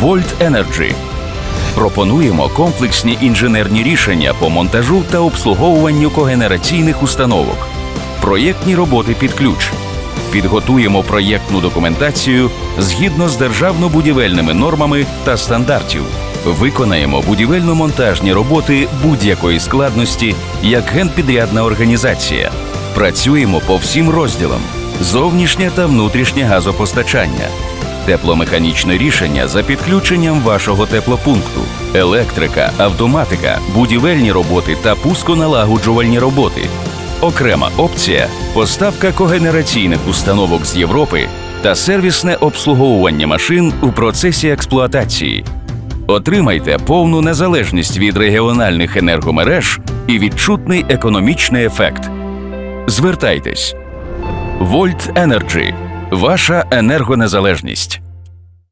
Volt Energy. Пропонуємо комплексні інженерні рішення по монтажу та обслуговуванню когенераційних установок, проєктні роботи під ключ. Підготуємо проєктну документацію згідно з державно-будівельними нормами та стандартів. Виконаємо будівельно-монтажні роботи будь-якої складності як генпідрядна організація. Працюємо по всім розділам: зовнішнє та внутрішнє газопостачання, тепломеханічне рішення за підключенням вашого теплопункту, електрика, автоматика, будівельні роботи та пусконалагоджувальні роботи. Окрема опція поставка когенераційних установок з Європи та сервісне обслуговування машин у процесі експлуатації. Отримайте повну незалежність від регіональних енергомереж і відчутний економічний ефект. Звертайтесь. Volt Energy – ваша енергонезалежність.